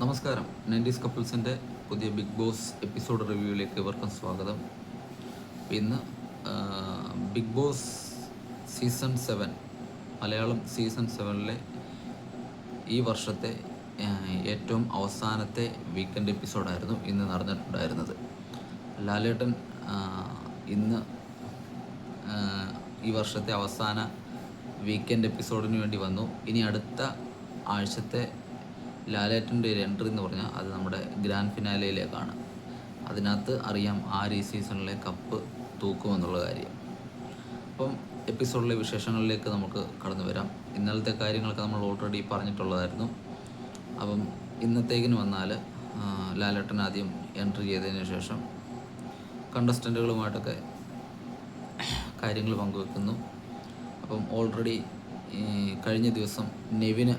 നമസ്കാരം. നയന്റീസ് കപ്പിൾസിന്റെ പുതിയ big boss episode റിവ്യൂവിലേക്ക് ഇവർക്കും സ്വാഗതം. ഇന്ന് Bigg Boss season seven Malayalam season സെവനിലെ ഈ വർഷത്തെ ഏറ്റവും അവസാനത്തെ വീക്കെൻഡ് എപ്പിസോഡായിരുന്നു ഇന്ന് നടന്നിട്ടുണ്ടായിരുന്നത്. ലാലേട്ടൻ ഇന്ന് ഈ വർഷത്തെ അവസാന വീക്കെൻഡ് എപ്പിസോഡിന് വേണ്ടി വന്നു. ഇനി അടുത്ത ആഴ്ചത്തെ ലാലേട്ടന്റെ ഒരു എൻട്രി എന്ന് പറഞ്ഞാൽ അത് നമ്മുടെ ഗ്രാൻഡ് ഫിനാലയിലേക്കാണ് അതിനകത്ത് അറിയാം ആര് ഈ സീസണിലെ കപ്പ് തൂക്കുമെന്നുള്ള കാര്യം. അപ്പം എപ്പിസോഡിലെ വിശേഷങ്ങളിലേക്ക് നമുക്ക് കടന്നു വരാം. ഇന്നലത്തെ കാര്യങ്ങളൊക്കെ നമ്മൾ ഓൾറെഡി പറഞ്ഞിട്ടുള്ളതായിരുന്നു. അപ്പം ഇന്നത്തേക്കിന് വന്നാൽ ലാലേട്ടൻ ആദ്യം എൻട്രി ചെയ്തതിന് ശേഷം കണ്ടസ്റ്റന്റുകളുമായിട്ടൊക്കെ കാര്യങ്ങൾ പങ്കുവെക്കുന്നു. അപ്പം ഓൾറെഡി കഴിഞ്ഞ ദിവസം നെവിന്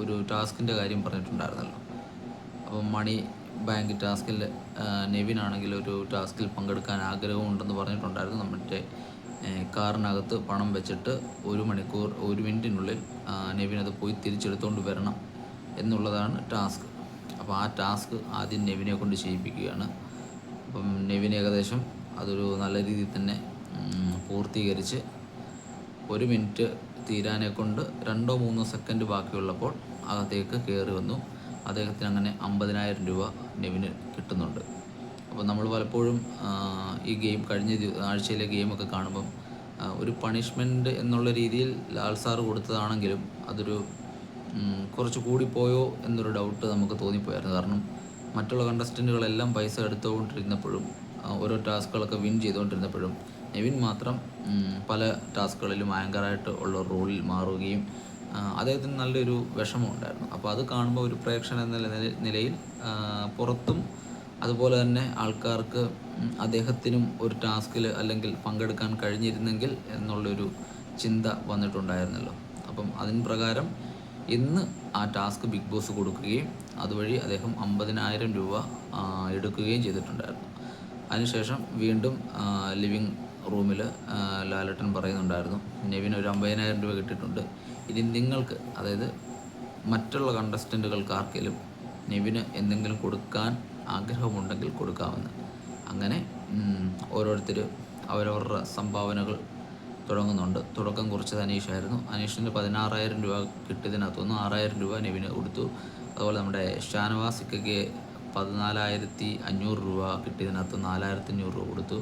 ഒരു ടാസ്കിന്റെ കാര്യം പറഞ്ഞിട്ടുണ്ടായിരുന്നല്ലോ. അപ്പം മണി ബാങ്ക് ടാസ്കിൽ നെവിനാണെങ്കിൽ ഒരു ടാസ്കിൽ പങ്കെടുക്കാൻ ആഗ്രഹമുണ്ടെന്ന് പറഞ്ഞിട്ടുണ്ടായിരുന്നു. നമ്മുടെ കാറിനകത്ത് പണം വെച്ചിട്ട് ഒരു മണിക്കൂർ ഒരു മിനിറ്റിനുള്ളിൽ നെവിൻ അത് പോയി തിരിച്ചെടുത്തുകൊണ്ട് വരണം എന്നുള്ളതാണ് ടാസ്ക്. അപ്പോൾ ആ ടാസ്ക് ആദ്യം നെവിനെ കൊണ്ട് ചെയ്യിപ്പിക്കുകയാണ്. അപ്പം നെവിൻ ഏകദേശം അതൊരു നല്ല രീതിയിൽ തന്നെ പൂർത്തീകരിച്ച് ഒരു മിനിറ്റ് തീരാനെ കൊണ്ട് രണ്ടോ മൂന്നോ സെക്കൻഡ് ബാക്കിയുള്ളപ്പോൾ അകത്തേക്ക് കയറി വന്നു. അദ്ദേഹത്തിന് അങ്ങനെ അമ്പതിനായിരം രൂപ നെവിന് കിട്ടുന്നുണ്ട്. അപ്പോൾ നമ്മൾ പലപ്പോഴും ഈ ഗെയിം കഴിഞ്ഞ ആഴ്ചയിലെ ഗെയിമൊക്കെ കാണുമ്പം ഒരു പണിഷ്മെന്റ് എന്നുള്ള രീതിയിൽ ലാൽ സാറ് കൊടുത്തതാണെങ്കിലും അതൊരു കുറച്ച് കൂടിപ്പോയോ എന്നൊരു ഡൗട്ട് നമുക്ക് തോന്നിപ്പോയായിരുന്നു. കാരണം മറ്റുള്ള കണ്ടസ്റ്റന്റുകളെല്ലാം പൈസ എടുത്തുകൊണ്ടിരുന്നപ്പോഴും ഓരോ ടാസ്കുകളൊക്കെ വിൻ ചെയ്തുകൊണ്ടിരുന്നപ്പോഴും നെവിൻ മാത്രം പല ടാസ്കുകളിലും ആങ്കറായിട്ട് ഉള്ള റോളിൽ മാറുകയും അദ്ദേഹത്തിന് നല്ലൊരു വിഷമം ഉണ്ടായിരുന്നു. അപ്പോൾ അത് കാണുമ്പോൾ ഒരു പ്രേക്ഷകൻ എന്ന നിലയിൽ പുറത്തും അതുപോലെ തന്നെ ആൾക്കാർക്ക് അദ്ദേഹത്തിനും ഒരു ടാസ്കിൽ അല്ലെങ്കിൽ പങ്കെടുക്കാൻ കഴിഞ്ഞിരുന്നെങ്കിൽ എന്നുള്ളൊരു ചിന്ത വന്നിട്ടുണ്ടായിരുന്നല്ലോ. അപ്പം അതിന് പ്രകാരം ഇന്ന് ആ ടാസ്ക് ബിഗ് ബോസ് കൊടുക്കുകയും അതുവഴി അദ്ദേഹം അമ്പതിനായിരം രൂപ എടുക്കുകയും ചെയ്തിട്ടുണ്ടായിരുന്നു. അതിനുശേഷം വീണ്ടും ലിവിങ് റൂമിൽ ലാലട്ടൻ പറയുന്നുണ്ടായിരുന്നു നെവിൻ ഒരു അമ്പതിനായിരം രൂപ കിട്ടിയിട്ടുണ്ട്. ഇനി നിങ്ങൾക്ക് അതായത് മറ്റുള്ള കണ്ടസ്റ്റന്റുകൾക്ക് ആർക്കെങ്കിലും നെവിന് എന്തെങ്കിലും കൊടുക്കാൻ ആഗ്രഹമുണ്ടെങ്കിൽ കൊടുക്കാമെന്ന്. അങ്ങനെ ഓരോരുത്തർ അവരവരുടെ സംഭാവനകൾ തുടങ്ങുന്നുണ്ട്. തുടക്കം കുറിച്ചത് അനീഷായിരുന്നു. അനീഷിന് പതിനാറായിരം രൂപ കിട്ടിയതിനകത്തുനിന്ന് ആറായിരം രൂപ നെവിന് കൊടുത്തു. അതുപോലെ നമ്മുടെ ഷാനവാസിക്കയ്ക്ക് പതിനാലായിരത്തി അഞ്ഞൂറ് രൂപ കിട്ടിയതിനകത്ത് നാലായിരത്തി അഞ്ഞൂറ് രൂപ കൊടുത്തു.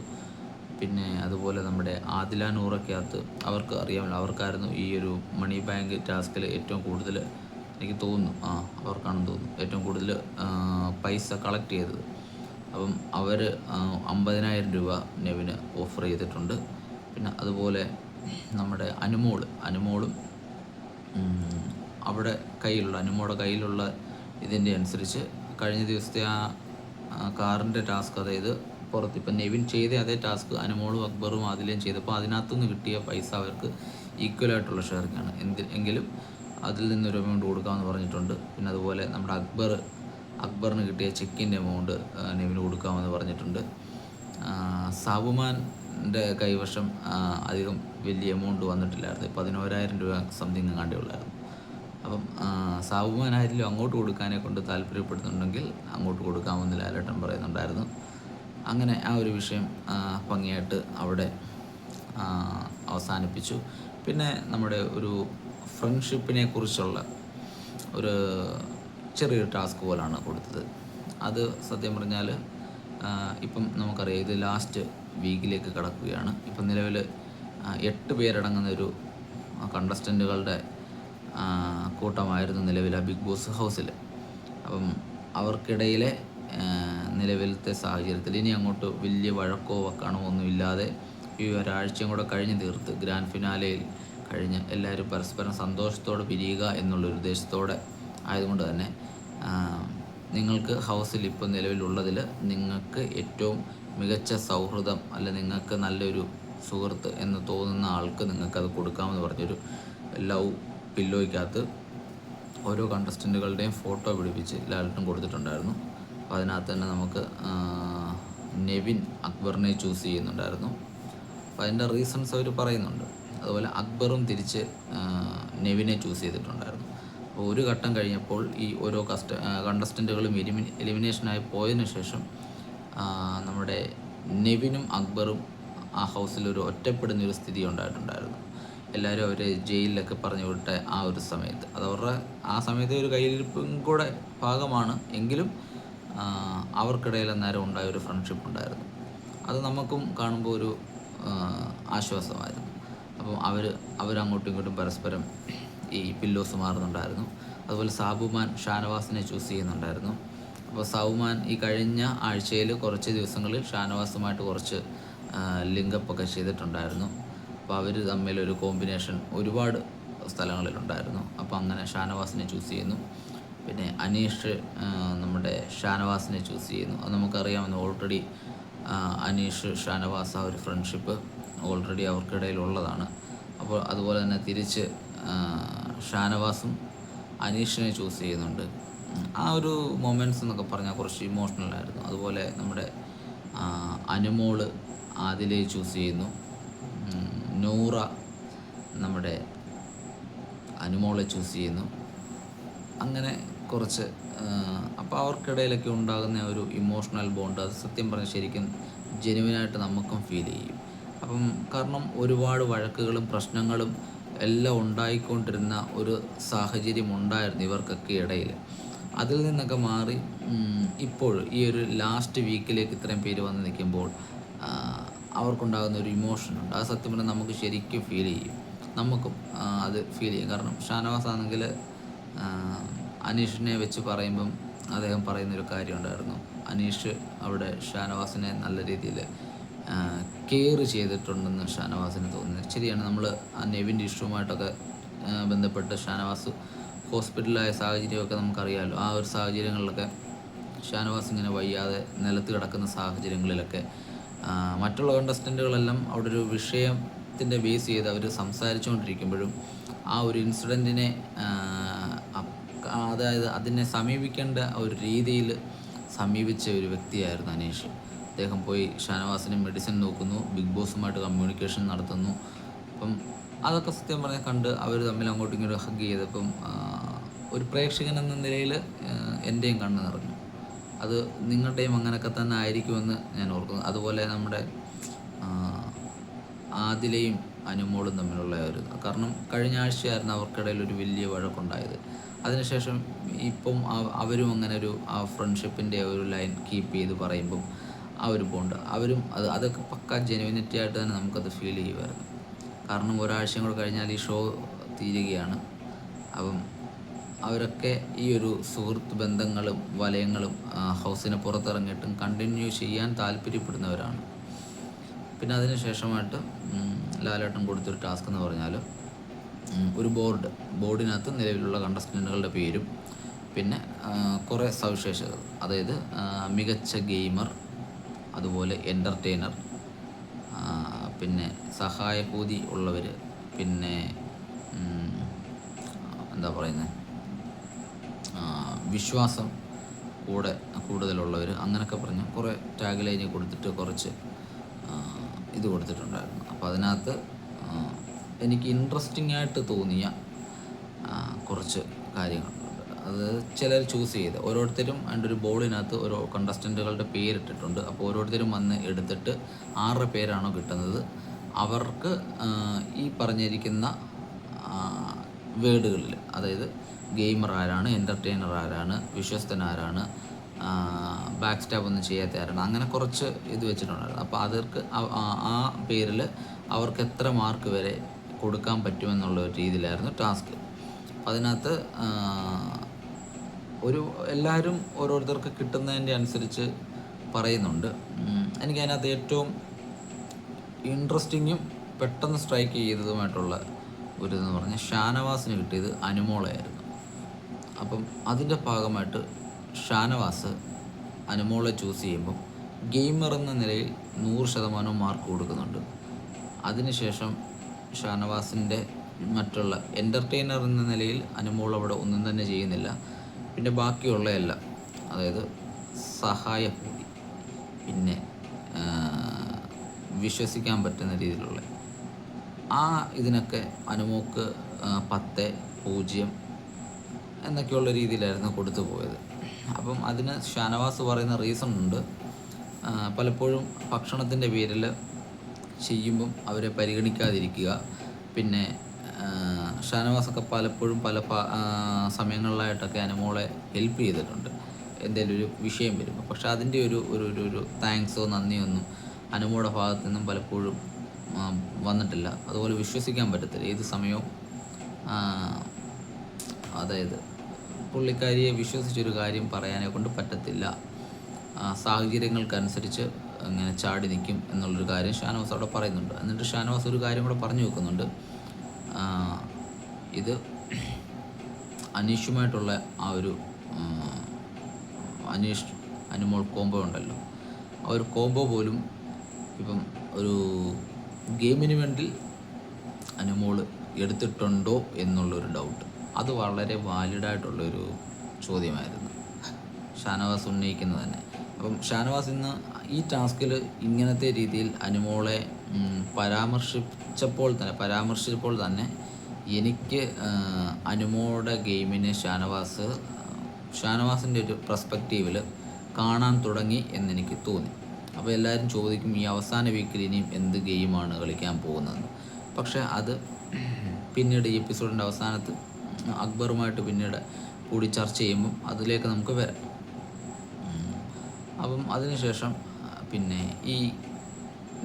പിന്നെ അതുപോലെ നമ്മുടെ ആദില നൂറക്കകത്ത് അവർക്ക് അറിയാമല്ലോ. അവർക്കായിരുന്നു ഈ ഒരു മണി ബാങ്ക് ടാസ്കിൽ ഏറ്റവും കൂടുതൽ എനിക്ക് തോന്നുന്നു. ആ അവർക്കാണെന്ന് തോന്നുന്നു. ഏറ്റവും കൂടുതൽ പൈസ കളക്ട് ചെയ്തത്. അപ്പം അവർ അമ്പതിനായിരം രൂപ നെവിന് ഓഫർ ചെയ്തിട്ടുണ്ട്. പിന്നെ അതുപോലെ നമ്മുടെ അനുമോൾ അനുമോളും അവിടെ കയ്യിലുള്ള അനുമോളുടെ കയ്യിലുള്ള ഇതിന്റെ അനുസരിച്ച് കഴിഞ്ഞ ദിവസത്തെ ആ കാറിന്റെ ടാസ്ക് അതായത് പുറത്ത് ഇപ്പം നെവിൻ ചെയ്ത അതേ ടാസ്ക് അനുമോളും അക്ബറും അതിലേയും ചെയ്തപ്പോൾ അതിനകത്തുനിന്ന് കിട്ടിയ പൈസ അവർക്ക് ഈക്വലായിട്ടുള്ള ഷെയർക്കാണ്. എന്തി എങ്കിലും അതിൽ നിന്നൊരു എമൗണ്ട് കൊടുക്കാമെന്ന് പറഞ്ഞിട്ടുണ്ട്. പിന്നെ അതുപോലെ നമ്മുടെ അക്ബർ അക്ബറിന് കിട്ടിയ ചെക്കിന്റെ എമൗണ്ട് നെവിന് കൊടുക്കാമെന്ന് പറഞ്ഞിട്ടുണ്ട്. സാബുമാന്റെ കൈവശം അധികം വലിയ എമൗണ്ട് വന്നിട്ടില്ലായിരുന്നു. പതിനോരായിരം രൂപ സംതിങ് കണ്ടേ ഉള്ളായിരുന്നു. അപ്പം ആയാലും അങ്ങോട്ട് കൊടുക്കാനെ കൊണ്ട് താല്പര്യപ്പെടുന്നുണ്ടെങ്കിൽ അങ്ങോട്ട് കൊടുക്കാമെന്ന് ലാലേട്ടൻ പറയുന്നുണ്ടായിരുന്നു. അങ്ങനെ ആ ഒരു വിഷയം ഭംഗിയായിട്ട് അവിടെ അവസാനിപ്പിച്ചു. പിന്നെ നമ്മുടെ ഒരു ഫ്രണ്ട്ഷിപ്പിനെ കുറിച്ചുള്ള ഒരു ചെറിയൊരു ടാസ്ക് പോലാണ് കൊടുത്തത്. അത് സത്യം പറഞ്ഞാൽ ഇപ്പം നമുക്കറിയാം ഇത് ലാസ്റ്റ് വീക്കിലേക്ക് കടക്കുകയാണ്. ഇപ്പം നിലവിൽ എട്ട് പേരടങ്ങുന്ന ഒരു കണ്ടസ്റ്റന്റുകളുടെ കൂട്ടമായിരുന്നു നിലവിൽ ആ ബിഗ് ബോസ് ഹൗസിൽ അപ്പം അവർക്കിടയിലെ നിലവിലത്തെ സാഹചര്യത്തിൽ. ഇനി അങ്ങോട്ട് വലിയ വഴക്കോ വക്കാണോ ഒന്നുമില്ലാതെ ഈ ഒരാഴ്ചയും കൂടെ കഴിഞ്ഞ് തീർത്ത് ഗ്രാൻഡ് ഫിനാലയിൽ കഴിഞ്ഞ് എല്ലാവരും പരസ്പരം സന്തോഷത്തോടെ പിരിയുക എന്നുള്ളൊരു ഉദ്ദേശത്തോടെ ആയതുകൊണ്ട് തന്നെ നിങ്ങൾക്ക് ഹൗസിൽ ഇപ്പോൾ നിലവിലുള്ളതിൽ നിങ്ങൾക്ക് ഏറ്റവും മികച്ച സൗഹൃദം അല്ല നിങ്ങൾക്ക് നല്ലൊരു സുഹൃത്ത് എന്ന് തോന്നുന്ന ആൾക്ക് നിങ്ങൾക്കത് കൊടുക്കാമെന്ന് പറഞ്ഞൊരു ലവ് പില്ലോയ്ക്കകത്ത് ഓരോ കണ്ടസ്റ്റന്റുകളുടെയും ഫോട്ടോ പിടിപ്പിച്ച് ലാലട്ടൻ കൊടുത്തിട്ടുണ്ടായിരുന്നു. അപ്പോൾ അതിനകത്ത് തന്നെ നമുക്ക് നെവിൻ അക്ബറിനെ ചൂസ് ചെയ്യുന്നുണ്ടായിരുന്നു. അപ്പോൾ അതിന്റെ റീസൺസ് അവർ പറയുന്നുണ്ട്. അതുപോലെ അക്ബറും തിരിച്ച് നെവിനെ ചൂസ് ചെയ്തിട്ടുണ്ടായിരുന്നു. അപ്പോൾ ഒരു ഘട്ടം കഴിഞ്ഞപ്പോൾ ഈ ഓരോ കസ്റ്റ കണ്ടസ്റ്റന്റുകളും എലിമി എലിമിനേഷനായി പോയതിനു ശേഷം നമ്മുടെ നെവിനും അക്ബറും ആ ഹൗസിൽ ഒരു ഒറ്റപ്പെടുന്ന ഒരു സ്ഥിതി ഉണ്ടായിട്ടുണ്ടായിരുന്നു. എല്ലാവരും അവരെ ജയിലിലൊക്കെ പറഞ്ഞു വിട്ട ആ ഒരു സമയത്ത്. അത് അവരുടെ ആ സമയത്തെ ഒരു കയ്യിലിരിപ്പും കൂടെ ഭാഗമാണ്. എങ്കിലും അവർക്കിടയിൽ അന്നേരം ഉണ്ടായ ഒരു ഫ്രണ്ട്ഷിപ്പ് ഉണ്ടായിരുന്നു. അത് നമുക്കും കാണുമ്പോൾ ഒരു ആശ്വാസമായിരുന്നു. അപ്പം അവർ അവരങ്ങോട്ടും ഇങ്ങോട്ടും പരസ്പരം ഈ പില്ലോസ് മാറുന്നുണ്ടായിരുന്നു. അതുപോലെ സാബുമാൻ ഷാനവാസിനെ ചൂസ് ചെയ്യുന്നുണ്ടായിരുന്നു. അപ്പോൾ സൗമാൻ ഈ കഴിഞ്ഞ ആഴ്ചയിൽ കുറച്ച് ദിവസങ്ങളിൽ ഷാനവാസുമായിട്ട് കുറച്ച് ലിങ്കപ്പ് ഒക്കെ ചെയ്തിട്ടുണ്ടായിരുന്നു. അപ്പോൾ അവർ തമ്മിലൊരു കോമ്പിനേഷൻ ഒരുപാട് സ്ഥലങ്ങളിലുണ്ടായിരുന്നു. അപ്പോൾ അങ്ങനെ ഷാനവാസിനെ ചൂസ് ചെയ്യുന്നു. പിന്നെ അനീഷ് നമ്മുടെ ഷാനവാസിനെ ചൂസ് ചെയ്യുന്നു. അത് നമുക്കറിയാമെന്ന് ഓൾറെഡി അനീഷ് ഷാനവാസ ഒരു ഫ്രണ്ട്ഷിപ്പ് ഓൾറെഡി അവർക്കിടയിലുള്ളതാണ്. അപ്പോൾ അതുപോലെ തന്നെ തിരിച്ച് ഷാനവാസും അനീഷിനെ ചൂസ് ചെയ്യുന്നുണ്ട്. ആ ഒരു മൊമെന്റ്സ് എന്നൊക്കെ പറഞ്ഞാൽ കുറച്ച് ഇമോഷണൽ ആയിരുന്നു. അതുപോലെ നമ്മുടെ അനുമോൾ ആദിലെ ചൂസ് ചെയ്യുന്നു. നൂറ നമ്മുടെ അനുമോളെ ചൂസ് ചെയ്യുന്നു. അങ്ങനെ കുറച്ച് അപ്പോൾ അവർക്കിടയിലൊക്കെ ഉണ്ടാകുന്ന ഒരു ഇമോഷണൽ ബോണ്ട് അത് സത്യം പറഞ്ഞാൽ ശരിക്കും ജെനുവിനായിട്ട് നമുക്കും ഫീൽ ചെയ്യും. അപ്പം കാരണം ഒരുപാട് വഴക്കുകളും പ്രശ്നങ്ങളും എല്ലാം ഉണ്ടായിക്കൊണ്ടിരുന്ന ഒരു സാഹചര്യം ഉണ്ടായിരുന്നു ഇവർക്കൊക്കെ ഇടയിൽ അതിൽ നിന്നൊക്കെ മാറി ഇപ്പോൾ ഈ ഒരു ലാസ്റ്റ് വീക്കിലേക്ക് ഇത്രയും പേര് വന്ന് നിൽക്കുമ്പോൾ ആ, അവർക്കുണ്ടാകുന്ന ഒരു ഇമോഷൻ ഉണ്ട്. അത് സത്യം പറഞ്ഞാൽ നമുക്ക് ശരിക്കും ഫീൽ ചെയ്യും. നമുക്കും അത് ഫീൽ ചെയ്യും. കാരണം ഷാനവാസ് ആണെങ്കിൽ അനീഷിനെ വെച്ച് പറയുമ്പം അദ്ദേഹം പറയുന്നൊരു കാര്യം ഉണ്ടായിരുന്നു അനീഷ് അവിടെ ഷാനവാസിനെ നല്ല രീതിയിൽ കെയർ ചെയ്തിട്ടുണ്ടെന്ന് ഷാനവാസിന് തോന്നുന്നു. ശരിയാണ് നമ്മൾ ആ നെവിന്റെ ഇഷ്യൂമായിട്ടൊക്കെ ബന്ധപ്പെട്ട് ഷാനവാസ് ഹോസ്പിറ്റലായ സാഹചര്യമൊക്കെ നമുക്കറിയാമല്ലോ ആ ഒരു സാഹചര്യങ്ങളിലൊക്കെ ഷാനവാസ് ഇങ്ങനെ വയ്യാതെ നിലത്ത് കിടക്കുന്ന സാഹചര്യങ്ങളിലൊക്കെ മറ്റുള്ള കണ്ടസ്റ്റന്റുകളെല്ലാം അവിടെ ഒരു വിഷയത്തിന്റെ ബേസ് ചെയ്ത് അവർ സംസാരിച്ചുകൊണ്ടിരിക്കുമ്പോഴും ആ ഒരു ഇൻസിഡന്റിനെ അതായത് അതിനെ സമീപിക്കേണ്ട ഒരു രീതിയിൽ സമീപിച്ച ഒരു വ്യക്തിയായിരുന്നു അനീഷ്. അദ്ദേഹം പോയി ഷാനവാസിനെ മെഡിസിൻ നോക്കുന്നു ബിഗ് ബോസുമായിട്ട് കമ്മ്യൂണിക്കേഷൻ നടത്തുന്നു. അപ്പം അതൊക്കെ സത്യം പറഞ്ഞാൽ കണ്ട് അവർ തമ്മിൽ അങ്ങോട്ടും ഇങ്ങോട്ടും ഹഗ് ചെയ്തപ്പം ഒരു പ്രേക്ഷകൻ എന്ന നിലയിൽ എന്റെയും കണ്ണ് നിറഞ്ഞു. അത് നിങ്ങളുടെയും അങ്ങനെയൊക്കെ തന്നെ ആയിരിക്കുമെന്ന് ഞാൻ ഓർക്കുന്നു. അതുപോലെ നമ്മുടെ ആദിലയും അനുമോളും തമ്മിലുള്ള ഒരു കാരണം കഴിഞ്ഞ ആഴ്ചയായിരുന്നു അവർക്കിടയിൽ ഒരു വലിയ വഴക്കുണ്ടായത്. അതിനുശേഷം ഇപ്പം അവരും അങ്ങനെ ഒരു ആ ഫ്രണ്ട്ഷിപ്പിന്റെ ഒരു ലൈൻ കീപ്പ് ചെയ്ത് പറയുമ്പം ആ ഒരു ബോണ്ട് അവരും അത് അതൊക്കെ പക്ക ജെനുവിനിറ്റി ആയിട്ട് തന്നെ നമുക്കത് ഫീൽ ചെയ്യുമായിരുന്നു കാരണം ഒരാഴ്ചയും കൂടെ കഴിഞ്ഞാൽ ഈ ഷോ തീരുകയാണ്. അപ്പം അവരൊക്കെ ഈ ഒരു സുഹൃത്ത് ബന്ധങ്ങളും വലയങ്ങളും ഹൗസിനെ പുറത്തിറങ്ങിയിട്ടും കണ്ടിന്യൂ ചെയ്യാൻ താല്പര്യപ്പെടുന്നവരാണ്. പിന്നെ അതിന് ശേഷമായിട്ട് ലാലേട്ടൻ കൊടുത്തൊരു ടാസ്ക് എന്ന് പറഞ്ഞാൽ ഒരു ബോർഡ് ബോർഡിനകത്ത് നിലവിലുള്ള കണ്ടസ്റ്റന്റുകളുടെ പേരും പിന്നെ കുറേ സവിശേഷതകൾ. അതായത് മികച്ച ഗെയിമർ അതുപോലെ എന്റർടൈനർ പിന്നെ സഹായഭൂതി ഉള്ളവർ പിന്നെ എന്താ പറയുന്നത് വിശ്വാസം കൂടെ കൂടുതലുള്ളവർ അങ്ങനെയൊക്കെ പറഞ്ഞ് കുറേ ടാഗ് ലൈന് കൊടുത്തിട്ട് കുറച്ച് ഇത് കൊടുത്തിട്ടുണ്ടായിരുന്നു. അപ്പോൾ അതിനകത്ത് എനിക്ക് ഇൻട്രസ്റ്റിംഗ് ആയിട്ട് തോന്നിയ കുറച്ച് കാര്യങ്ങൾ അത് ചിലർ ചൂസ് ചെയ്ത്. ഓരോരുത്തരും അതിന്റെ ഒരു ബോർഡിനകത്ത് ഓരോ കണ്ടസ്റ്റന്റുകളുടെ പേരിട്ടിട്ടുണ്ട്. അപ്പോൾ ഓരോരുത്തരും വന്ന് എടുത്തിട്ട് ആറ് പേരാണോ കിട്ടുന്നത് അവർക്ക് ഈ പറഞ്ഞിരിക്കുന്ന വേർഡുകളിൽ അതായത് ഗെയിമർ ആരാണ് എന്റർടൈനർ ആരാണ് വിശ്വസ്തൻ ആരാണ് ബാക്ക് സ്റ്റാബ് ഒന്നും ചെയ്യാത്ത ആരാണ് അങ്ങനെ കുറച്ച് ഇത് വെച്ചിട്ടുണ്ടായിരുന്നു. അപ്പോൾ ആ- ആ പേരിൽ അവർക്ക് എത്ര മാർക്ക് വരെ കൊടുക്കാൻ പറ്റുമെന്നുള്ള ഒരു രീതിയിലായിരുന്നു ടാസ്ക്. അതിനകത്ത് ഒരു എല്ലാവരും ഓരോരുത്തർക്ക് കിട്ടുന്നതിന്റെ അനുസരിച്ച് പറയുന്നുണ്ട്. എനിക്കതിനകത്ത് ഏറ്റവും ഇൻട്രസ്റ്റിങ്ങും പെട്ടെന്ന് സ്ട്രൈക്ക് ചെയ്തതുമായിട്ടുള്ള ഒരു ഇതെന്ന് പറഞ്ഞാൽ ഷാനവാസിന് കിട്ടിയത് അനുമോളയായിരുന്നു. അപ്പം അതിന്റെ ഭാഗമായിട്ട് ഷാനവാസ് അനുമോളെ ചൂസ് ചെയ്യുമ്പം ഗെയിമർ എന്ന നിലയിൽ നൂറ് ശതമാനവും മാർക്ക് കൊടുക്കുന്നുണ്ട്. അതിനുശേഷം ഷാനവാസിന്റെ മറ്റുള്ള എന്റർടൈനർ എന്ന നിലയിൽ അനുമോൾ അവിടെ ഒന്നും തന്നെ ചെയ്യുന്നില്ല. പിന്നെ ബാക്കിയുള്ള എല്ലാം അതായത് കൂടി പിന്നെ വിശ്വസിക്കാൻ പറ്റുന്ന രീതിയിലുള്ള. ആ ഇതിനൊക്കെ അനുമോക്ക് പത്ത് പൂജ്യം എന്നൊക്കെയുള്ള രീതിയിലായിരുന്നു കൊടുത്തു പോയത്. അപ്പം അതിന് ഷാനവാസ് പറയുന്ന റീസൺ ഉണ്ട്. പലപ്പോഴും ഭക്ഷണത്തിന്റെ പേരിൽ ചെയ്യുമ്പം അവരെ പരിഗണിക്കാതിരിക്കുക. പിന്നെ ഷാനവാസൊക്കെ പലപ്പോഴും പല സമയങ്ങളിലായിട്ടൊക്കെ അനുമോളെ ഹെൽപ്പ് ചെയ്തിട്ടുണ്ട്. എന്തെങ്കിലും ഒരു വിഷയം വരുമ്പോൾ പക്ഷെ അതിന്റെ ഒരു ഒരു ഒരു ഒരു താങ്ക്സോ നന്ദിയോ ഒന്നും അനുമോളുടെ ഭാഗത്തു നിന്നും പലപ്പോഴും വന്നിട്ടില്ല. അതുപോലെ വിശ്വസിക്കാൻ പറ്റത്തില്ല. ഏത് സമയവും അതായത് പുള്ളിക്കാരിയെ വിശ്വസിച്ചൊരു കാര്യം പറയാനെ കൊണ്ട് പറ്റത്തില്ല. സാഹചര്യങ്ങൾക്കനുസരിച്ച് ഇങ്ങനെ ചാടി നിൽക്കും എന്നുള്ളൊരു കാര്യം ഷാനവാസ് അവിടെ പറയുന്നുണ്ട്. എന്നിട്ട് ഷാനവാസ് ഒരു കാര്യം കൂടെ പറഞ്ഞു വെക്കുന്നുണ്ട്. ഇത് അനീഷുമായിട്ടുള്ള ആ ഒരു അനീഷ് അനുമോൾ കോംബോ ഉണ്ടല്ലോ. ആ ഒരു കോംബോ പോലും ഇപ്പം ഒരു ഗെയിമിന് വേണ്ടി അനുമോൾ എടുത്തിട്ടുണ്ടോ എന്നുള്ളൊരു ഡൗട്ട് അത് വളരെ വാലിഡായിട്ടുള്ളൊരു ചോദ്യമായിരുന്നു. ഷാനവാസ് ഉന്നയിക്കുന്നത് തന്നെ. അപ്പം ഷാനവാസ് ഇന്ന് ഈ ടാസ്കിൽ ഇങ്ങനത്തെ രീതിയിൽ അനുമോളെ പരാമർശിച്ചപ്പോൾ തന്നെ പരാമർശിച്ചപ്പോൾ തന്നെ എനിക്ക് അനുമോളുടെ ഗെയിമിന് ഷാനവാസ് ഷാനവാസിന്റെ ഒരു പ്രസ്പെക്റ്റീവിൽ കാണാൻ തുടങ്ങി എന്നെനിക്ക് തോന്നി അപ്പോൾ എല്ലാവരും ചോദിക്കും ഈ അവസാന വീക്കിൽ ഇനിയും എന്ത് ഗെയിമാണ് കളിക്കാൻ പോകുന്നത് പക്ഷേ അത് പിന്നീട് ഈ എപ്പിസോഡിന്റെ അവസാനത്ത് അക്ബറുമായിട്ട് പിന്നീട് കൂടി ചർച്ച ചെയ്യുമ്പം അതിലേക്ക് നമുക്ക് വരാം. അപ്പം അതിനുശേഷം പിന്നെ ഈ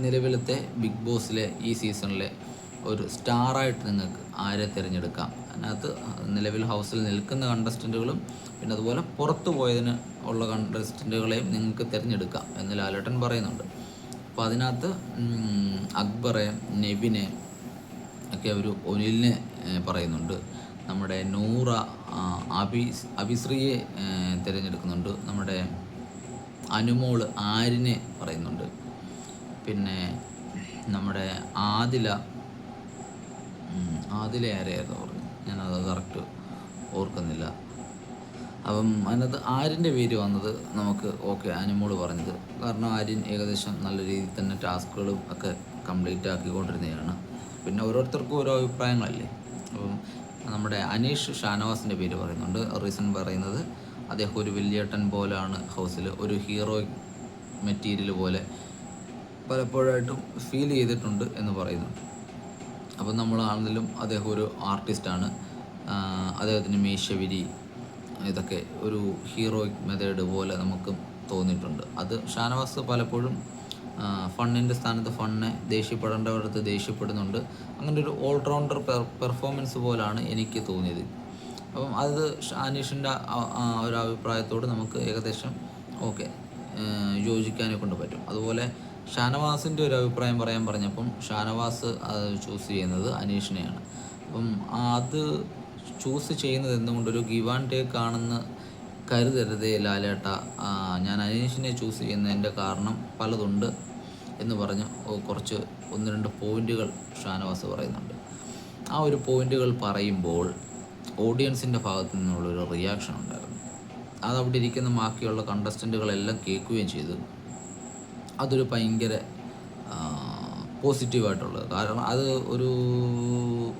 നിലവിലത്തെ ബിഗ് ബോസിലെ ഈ സീസണിലെ ഒരു സ്റ്റാറായിട്ട് നിങ്ങൾക്ക് ആരെ തിരഞ്ഞെടുക്കാം? അതിനകത്ത് നിലവിൽ ഹൗസിൽ നിൽക്കുന്ന കണ്ടസ്റ്റന്റുകളും പിന്നെ അതുപോലെ പുറത്തു പോയതിന് ഉള്ള കണ്ടസ്റ്റന്റുകളെയും നിങ്ങൾക്ക് തിരഞ്ഞെടുക്കാം എന്ന് ലാലേട്ടൻ പറയുന്നുണ്ട്. അപ്പോൾ അതിനകത്ത് അക്ബറെ നെവിനെ ഒക്കെ ഒരു ഒനിലിനെ പറയുന്നുണ്ട്. നമ്മുടെ നൂറ അബി അഭിശ്രീയെ തിരഞ്ഞെടുക്കുന്നുണ്ട്. നമ്മുടെ അനുമോൾ ആരിനെ പറയുന്നുണ്ട്. പിന്നെ നമ്മുടെ ആദില ആദില ആരെയായിരുന്നു പറഞ്ഞു? ഞാനത് കറക്റ്റ് ഓർക്കുന്നില്ല. അപ്പം അതിനകത്ത് ആരിന്റെ പേര് വന്നത് നമുക്ക് ഓക്കെ അനുമോൾ പറഞ്ഞത്. കാരണം ആര്യൻ ഏകദേശം നല്ല രീതിയിൽ തന്നെ ടാസ്കുകളും ഒക്കെ കംപ്ലീറ്റ് ആക്കിക്കൊണ്ടിരുന്നതാണ് പിന്നെ ഓരോരുത്തർക്കും ഓരോ അഭിപ്രായങ്ങളല്ലേ? അപ്പം നമ്മുടെ അനീഷ് ഷാനവാസിന്റെ പേര് പറയുന്നുണ്ട്. റീസൺ പറയുന്നത് അദ്ദേഹം ഒരു വലിയേട്ടൻ പോലാണ് ഹൗസിൽ ഒരു ഹീറോ മെറ്റീരിയൽ പോലെ പലപ്പോഴായിട്ടും ഫീൽ ചെയ്തിട്ടുണ്ട് എന്ന് പറയുന്നു. അപ്പം നമ്മളാണെങ്കിലും അദ്ദേഹം ഒരു ആർട്ടിസ്റ്റാണ് അദ്ദേഹത്തിന് മീശവിരി ഇതൊക്കെ ഒരു ഹീറോയിക് മെത്തേഡ് പോലെ നമുക്ക് തോന്നിയിട്ടുണ്ട്. അത് ഷാനവാസ് പലപ്പോഴും ഫണ്ണിന്റെ സ്ഥാനത്ത് ഫണ്ണ് ദേഷ്യപ്പെടേണ്ടവരടുത്ത് ദേഷ്യപ്പെടുന്നുണ്ട്. അങ്ങനെ ഒരു ഓൾറൗണ്ടർ പെർഫോമൻസ് പോലാണ് എനിക്ക് തോന്നിയത്. അപ്പം അത് അനീഷിന്റെ ഒരു അഭിപ്രായത്തോട് നമുക്ക് ഏകദേശം ഓക്കെ യോജിക്കാനെ കൊണ്ട് പറ്റും. അതുപോലെ ഷാനവാസിന്റെ ഒരു അഭിപ്രായം പറയാൻ പറഞ്ഞപ്പം ഷാനവാസ് അത് ചൂസ് ചെയ്യുന്നത് അനീഷിനെയാണ്. അപ്പം അത് ചൂസ് ചെയ്യുന്നത് എന്തുകൊണ്ടൊരു ഗിവ് ആൻഡ് ടേക്ക് ആണെന്ന് കരുതരുതേ ലാലേട്ട. ഞാൻ അനീഷിനെ ചൂസ് ചെയ്യുന്നതിന്റെ കാരണം പലതുണ്ട് എന്ന് പറഞ്ഞ് കുറച്ച് ഒന്ന് രണ്ട് പോയിന്റുകൾ ഷാനവാസ് പറയുന്നുണ്ട്. ആ ഒരു പോയിന്റുകൾ പറയുമ്പോൾ ഓഡിയൻസിന്റെ ഭാഗത്തു നിന്നുള്ളൊരു റിയാക്ഷൻ ഉണ്ടായിരുന്നു. അത് അവിടെ ഇരിക്കുന്ന ബാക്കിയുള്ള കണ്ടസ്റ്റന്റുകളെല്ലാം കേൾക്കുകയും ചെയ്തു. അതൊരു ഭയങ്കര പോസിറ്റീവായിട്ടുള്ളത് കാരണം അത് ഒരു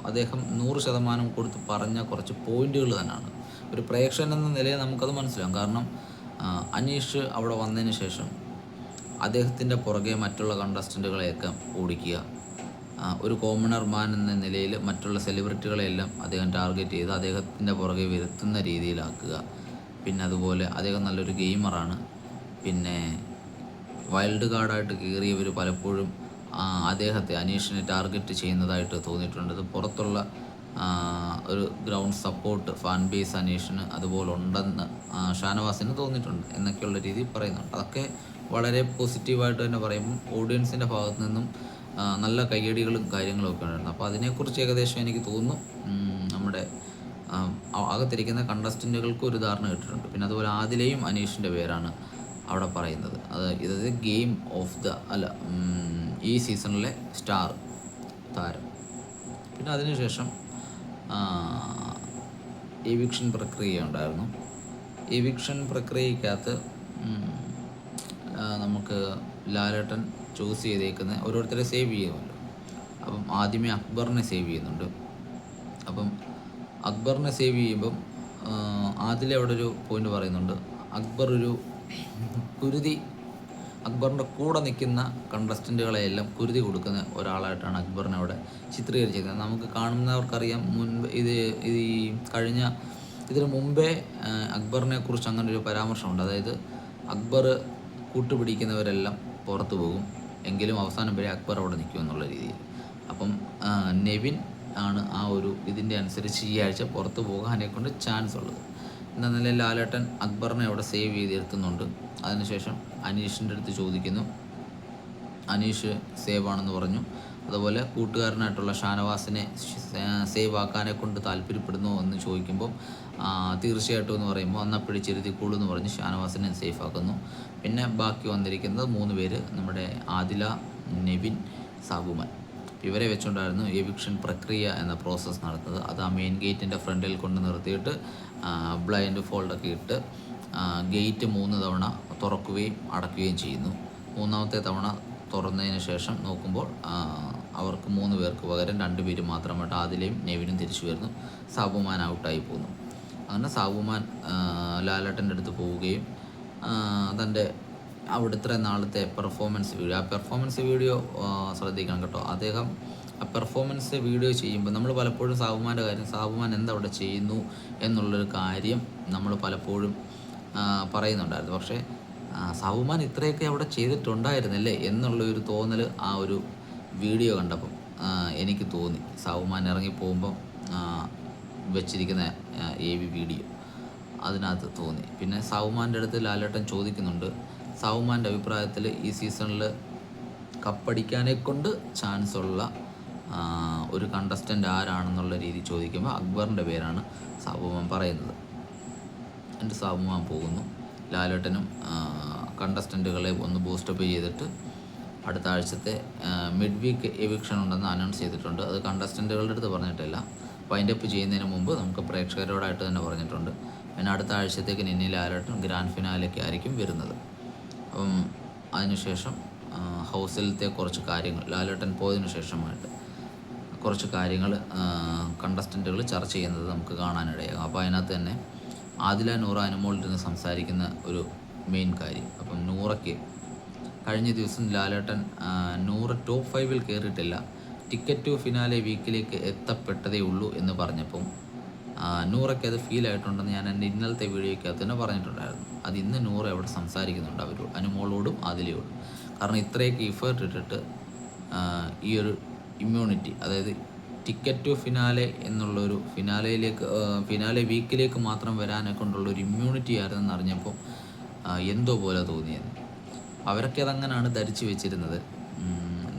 അദ്ദേഹം നൂറ് ശതമാനം കൊടുത്ത് പറഞ്ഞ കുറച്ച് പോയിന്റുകൾ തന്നെയാണ്. ഒരു പ്രേക്ഷകൻ എന്ന നിലയിൽ നമുക്കത് മനസ്സിലാവും. കാരണം അനീഷ് അവിടെ വന്നതിന് ശേഷം അദ്ദേഹത്തിന്റെ പുറകെ മറ്റുള്ള കണ്ടസ്റ്റന്റുകളെയൊക്കെ ഓടിക്കുക ഒരു കോമണർ മാൻ എന്ന നിലയിൽ മറ്റുള്ള സെലിബ്രിറ്റികളെയെല്ലാം അദ്ദേഹം ടാർഗറ്റ് ചെയ്ത് അദ്ദേഹത്തിന്റെ പുറകെ വരുത്തുന്ന രീതിയിലാക്കുക. പിന്നെ അതുപോലെ അദ്ദേഹം നല്ലൊരു ഗെയിമറാണ് പിന്നെ വൈൽഡ് കാർഡായിട്ട് കയറിയവർ പലപ്പോഴും അദ്ദേഹത്തെ അനീഷിനെ ടാർഗറ്റ് ചെയ്യുന്നതായിട്ട് തോന്നിയിട്ടുണ്ട്. അത് പുറത്തുള്ള ഒരു ഗ്രൗണ്ട് സപ്പോർട്ട് ഫാൻ ബേസ് അനീഷിന് അതുപോലെ ഉണ്ടെന്ന് ഷാനവാസിന് തോന്നിയിട്ടുണ്ട് എന്നൊക്കെയുള്ള രീതിയിൽ പറയുന്നുണ്ട്. അതൊക്കെ വളരെ പോസിറ്റീവായിട്ട് തന്നെ പറയുമ്പോൾ ഓഡിയൻസിന്റെ ഭാഗത്തു നിന്നും നല്ല കയ്യടികളും കാര്യങ്ങളും ഒക്കെ ഉണ്ടായിരുന്നു അപ്പോൾ അതിനെക്കുറിച്ച് ഏകദേശം എനിക്ക് തോന്നുന്നു. നമ്മുടെ അകത്തിരിക്കുന്ന കണ്ടസ്റ്റന്റുകൾക്ക് ഒരു ധാരണ കിട്ടിയിട്ടുണ്ട്. പിന്നെ അതുപോലെ ആദിലയും അനീഷിന്റെ പേരാണ് അവിടെ പറയുന്നത്. അത് ഇത് ഗെയിം ഓഫ് ദ അല്ല ഈ സീസണിലെ സ്റ്റാർ താരം. പിന്നെ അതിനുശേഷം എവിക്ഷൻ പ്രക്രിയ ഉണ്ടായിരുന്നു. എവിക്ഷൻ പ്രക്രിയക്കകത്ത് നമുക്ക് ലാലേട്ടൻ ചൂസ് ചെയ്തേക്കുന്ന ഓരോരുത്തരെ സേവ് ചെയ്യുന്നുണ്ട്. അപ്പം ആദ്യമേ അക്ബറിനെ സേവ് ചെയ്യുന്നുണ്ട്. അപ്പം അക്ബറിനെ സേവ് ചെയ്യുമ്പം അവിടെ ഒരു പോയിന്റ് പറയുന്നുണ്ട്. അക്ബർ ഒരു കുരുതി അക്ബറിന്റെ കൂടെ നിൽക്കുന്ന കണ്ടസ്റ്റന്റുകളെയെല്ലാം കുരുതി കൊടുക്കുന്ന ഒരാളായിട്ടാണ് അക്ബറിനെ അവിടെ ചിത്രീകരിച്ചിരിക്കുന്നത് നമുക്ക് കാണുന്നവർക്കറിയാം മുൻപ് ഇത് ഇത് ഈ കഴിഞ്ഞ ഇതിന് മുമ്പേ അക്ബറിനെ കുറിച്ച് അങ്ങനെ ഒരു പരാമർശമുണ്ട്. അതായത് അക്ബർ കൂട്ടുപിടിക്കുന്നവരെല്ലാം പുറത്തു പോകും. എങ്കിലും അവസാനം വരെ അക്ബർ അവിടെ നിൽക്കും എന്നുള്ള രീതിയിൽ. അപ്പം നെവിൻ ആണ് ആ ഒരു ഇതിന്റെ അനുസരിച്ച് ഈ ആഴ്ച പുറത്തു പോകാനെ കൊണ്ട് ചാൻസ് ഉള്ളത്. എന്ന നിലയിൽ ലാലേട്ടൻ അക്ബറിനെ അവിടെ സേവ് ചെയ്തിരുത്തുന്നുണ്ട് അതിനുശേഷം അനീഷിന്റെ അടുത്ത് ചോദിക്കുന്നു. അനീഷ് സേവ് ആണെന്ന് പറഞ്ഞു. അതുപോലെ കൂട്ടുകാരനായിട്ടുള്ള ഷാനവാസിനെ സേവ് ആക്കാനെ കൊണ്ട് താല്പര്യപ്പെടുന്നു എന്ന് ചോദിക്കുമ്പോൾ തീർച്ചയായിട്ടും എന്ന് പറയുമ്പോൾ എന്നാൽ പിടിച്ചിരുത്തിക്കോളൂ എന്ന് പറഞ്ഞ് ഷാനവാസിനെ സേഫ് ആക്കുന്നു പിന്നെ ബാക്കി വന്നിരിക്കുന്നത് മൂന്ന് പേര് നമ്മുടെ ആദില നെവിൻ സാബുമാൻ. ഇവരെ വെച്ചുകൊണ്ടായിരുന്നു എവിക്ഷൻ പ്രക്രിയ എന്ന പ്രോസസ്സ് നടത്തുന്നത് അത് ആ മെയിൻ ഗേറ്റിന്റെ ഫ്രണ്ടിൽ കൊണ്ട് നിർത്തിയിട്ട് ബ്ലൈൻഡ് ഫോൾഡൊക്കെ ഇട്ട് ഗേറ്റ് മൂന്ന് തവണ തുറക്കുകയും അടക്കുകയും ചെയ്യുന്നു. മൂന്നാമത്തെ തവണ തുറന്നതിന് ശേഷം നോക്കുമ്പോൾ അവർക്ക് മൂന്ന് പേർക്ക് പകരം രണ്ട് പേര് മാത്രമായിട്ട് ആദിലയും നെവിനും തിരിച്ചു വരുന്നു. സാബുമാൻ ഔട്ടായി പോകുന്നു അങ്ങനെ സാബുമാൻ ലാലേട്ടന്റെ അടുത്ത് പോവുകയും തന്റെ അവിടുത്തെ നാളത്തെ പെർഫോമൻസ് വീഡിയോ ആ പെർഫോമൻസ് വീഡിയോ ശ്രദ്ധിക്കണം കേട്ടോ. അദ്ദേഹം ആ പെർഫോമൻസ് വീഡിയോ ചെയ്യുമ്പോൾ നമ്മൾ പലപ്പോഴും സാബുമാന്റെ കാര്യം സാബുമാൻ എന്തവിടെ ചെയ്യുന്നു? എന്നുള്ളൊരു കാര്യം നമ്മൾ പലപ്പോഴും പറയുന്നുണ്ടായിരുന്നു. പക്ഷേ സാബുമാൻ ഇത്രയൊക്കെ അവിടെ ചെയ്തിട്ടുണ്ടായിരുന്നല്ലേ? എന്നുള്ള ഒരു തോന്നൽ ആ ഒരു വീഡിയോ കണ്ടപ്പം എനിക്ക് തോന്നി. സാബുമാൻ ഇറങ്ങി പോകുമ്പം വെച്ചിരിക്കുന്ന എ വി വീഡിയോ അതിനകത്ത് തോന്നി. പിന്നെ സൗമാന്റെ അടുത്ത് ലാലേട്ടൻ ചോദിക്കുന്നുണ്ട് സൗമാന്റെ അഭിപ്രായത്തിൽ ഈ സീസണിൽ കപ്പടിക്കാനെ കൊണ്ട് ചാൻസ് ഉള്ള ഒരു കണ്ടസ്റ്റന്റ് ആരാണെന്നുള്ള രീതി ചോദിക്കുമ്പോൾ അക്ബറിന്റെ പേരാണ് സാബുമാൻ പറയുന്നത്. എന്റെ സാബുമാൻ പോകുന്നു. ലാലേട്ടനും കണ്ടസ്റ്റന്റുകളെ ഒന്ന് ബൂസ്റ്റപ്പ് ചെയ്തിട്ട് അടുത്ത ആഴ്ചത്തെ മിഡ് വീക്ക് എവിക്ഷൻ ഉണ്ടെന്ന് അനൗൺസ് ചെയ്തിട്ടുണ്ട്. അത് കണ്ടസ്റ്റന്റുകളുടെ അടുത്ത് പറഞ്ഞിട്ടില്ല. വൈൻഡപ്പ് ചെയ്യുന്നതിന് മുമ്പ് നമുക്ക് പ്രേക്ഷകരോടായിട്ട് തന്നെ പറഞ്ഞിട്ടുണ്ട്. പിന്നെ അടുത്ത ആഴ്ചത്തേക്ക് നിന്നി ലാലേട്ടൻ ഗ്രാൻഡ് ഫിനാലേക്ക് ആയിരിക്കും വരുന്നത്. അപ്പം അതിനുശേഷം ഹൗസിലത്തെ കുറച്ച് കാര്യങ്ങൾ ലാലേട്ടൻ പോയതിനു ശേഷമായിട്ട് കുറച്ച് കാര്യങ്ങൾ കണ്ടസ്റ്റന്റുകൾ ചർച്ച ചെയ്യുന്നത് നമുക്ക് കാണാനിടയാകും. അപ്പോൾ അതിനകത്ത് തന്നെ ആദില നൂറ അനുമോളിരുന്ന് സംസാരിക്കുന്ന ഒരു മെയിൻ കാര്യം. അപ്പം നൂറയ്ക്ക് കഴിഞ്ഞ ദിവസം ലാലേട്ടൻ നൂറ് ടോപ്പ് ഫൈവിൽ കയറിയിട്ടില്ല ടിക്കറ്റ് ടു ഫിനാലെ വീക്കിലേക്ക് എത്തപ്പെട്ടതേ ഉള്ളൂ എന്ന് പറഞ്ഞപ്പം നൂറൊക്കെ അത് ഫീൽ ആയിട്ടുണ്ടെന്ന് ഞാൻ എന്റെ ഇന്നലത്തെ വീഡിയോയ്ക്കകത്ത് തന്നെ പറഞ്ഞിട്ടുണ്ടായിരുന്നു. അത് ഇന്ന് നൂറ് അവിടെ സംസാരിക്കുന്നുണ്ട് അവരോട് അനുമോളോടും അതിലെയോടും കാരണം ഇത്രയൊക്കെ ഇഫേർട്ട് ഇട്ടിട്ട് ഈ ഒരു ഇമ്മ്യൂണിറ്റി അതായത് ടിക്കറ്റ് ടു ഫിനാലെ എന്നുള്ളൊരു ഫിനാലയിലേക്ക് ഫിനാലെ വീക്കിലേക്ക് മാത്രം വരാനെ കൊണ്ടുള്ള ഒരു ഇമ്മ്യൂണിറ്റി ആയിരുന്നെന്ന് അറിഞ്ഞപ്പോൾ എന്തോ പോലെ തോന്നിയത്. അവരൊക്കെ അതങ്ങനെയാണ് ധരിച്ചു വെച്ചിരുന്നത്.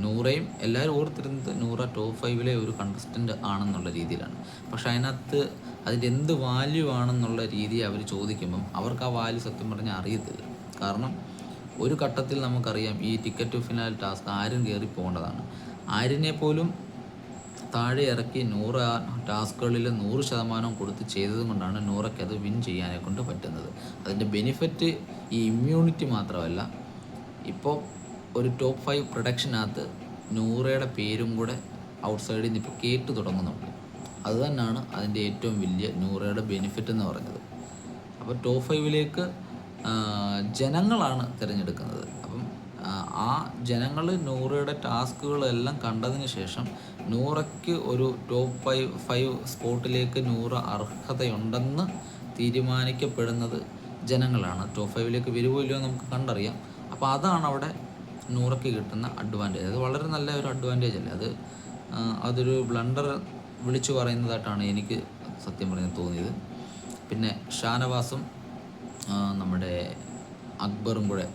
നൂറയും എല്ലാവരും ഓർത്തിരുന്നത് നൂറ ടോപ്പ് ഫൈവിലെ ഒരു കണ്ടസ്റ്റന്റ് ആണെന്നുള്ള രീതിയിലാണ്. പക്ഷേ അതിനകത്ത് അതിന്റെ എന്ത് വാല്യൂ ആണെന്നുള്ള രീതി അവർ ചോദിക്കുമ്പം അവർക്ക് ആ വാല്യൂ സത്യം പറഞ്ഞാൽ അറിയത്തില്ല. കാരണം ഒരു ഘട്ടത്തിൽ നമുക്കറിയാം ഈ ടിക്കറ്റ് ടു ഫിനാൽ ടാസ്ക് ആരും കയറി പോകേണ്ടതാണ്. ആരിനെ പോലും താഴെ ഇറക്കി നൂറ് ടാസ്കുകളിൽ നൂറ് ശതമാനം കൊടുത്ത് ചെയ്തത് കൊണ്ടാണ് നൂറയ്ക്ക് അത് വിൻ ചെയ്യാനെ കൊണ്ട് പറ്റുന്നത്. അതിന്റെ ബെനിഫിറ്റ് ഈ ഇമ്മ്യൂണിറ്റി മാത്രമല്ല ഇപ്പോൾ ഒരു ടോപ്പ് ഫൈവ് പ്രൊഡക്ഷനകത്ത് നൂറയുടെ പേരും കൂടെ ഔട്ട്സൈഡിൽ നിന്ന് ഇപ്പോൾ കേട്ട് തുടങ്ങുന്നുണ്ട്. അത് തന്നെയാണ് അതിന്റെ ഏറ്റവും വലിയ നൂറയുടെ ബെനിഫിറ്റ് എന്ന് പറഞ്ഞത് അപ്പോൾ ടോപ്പ് ഫൈവിലേക്ക് ജനങ്ങളാണ് തിരഞ്ഞെടുക്കുന്നത്. അപ്പം ആ, ജനങ്ങൾ നൂറയുടെ ടാസ്കുകളെല്ലാം കണ്ടതിന് ശേഷം നൂറയ്ക്ക് ഒരു ടോപ്പ് ഫൈവ് ഫൈവ് സ്പോട്ടിലേക്ക് നൂറ അർഹതയുണ്ടെന്ന് തീരുമാനിക്കപ്പെടുന്നത് ജനങ്ങളാണ്. ടോപ്പ് ഫൈവിലേക്ക് വരുമോ ഇല്ലയോ നമുക്ക് കണ്ടറിയാം. അപ്പോൾ അതാണ് അവിടെ നൂറയ്ക്ക് കിട്ടുന്ന അഡ്വാന്റേജ് അത് വളരെ നല്ല ഒരു അഡ്വാന്റേജ് അല്ലേ? അത് അതൊരു ബ്ലണ്ടർ വിളിച്ചു പറയുന്നതായിട്ടാണ് എനിക്ക് സത്യം പറഞ്ഞ് തോന്നിയത്. പിന്നെ ഷാനവാസും നമ്മുടെ അക്ബറും കൂടെ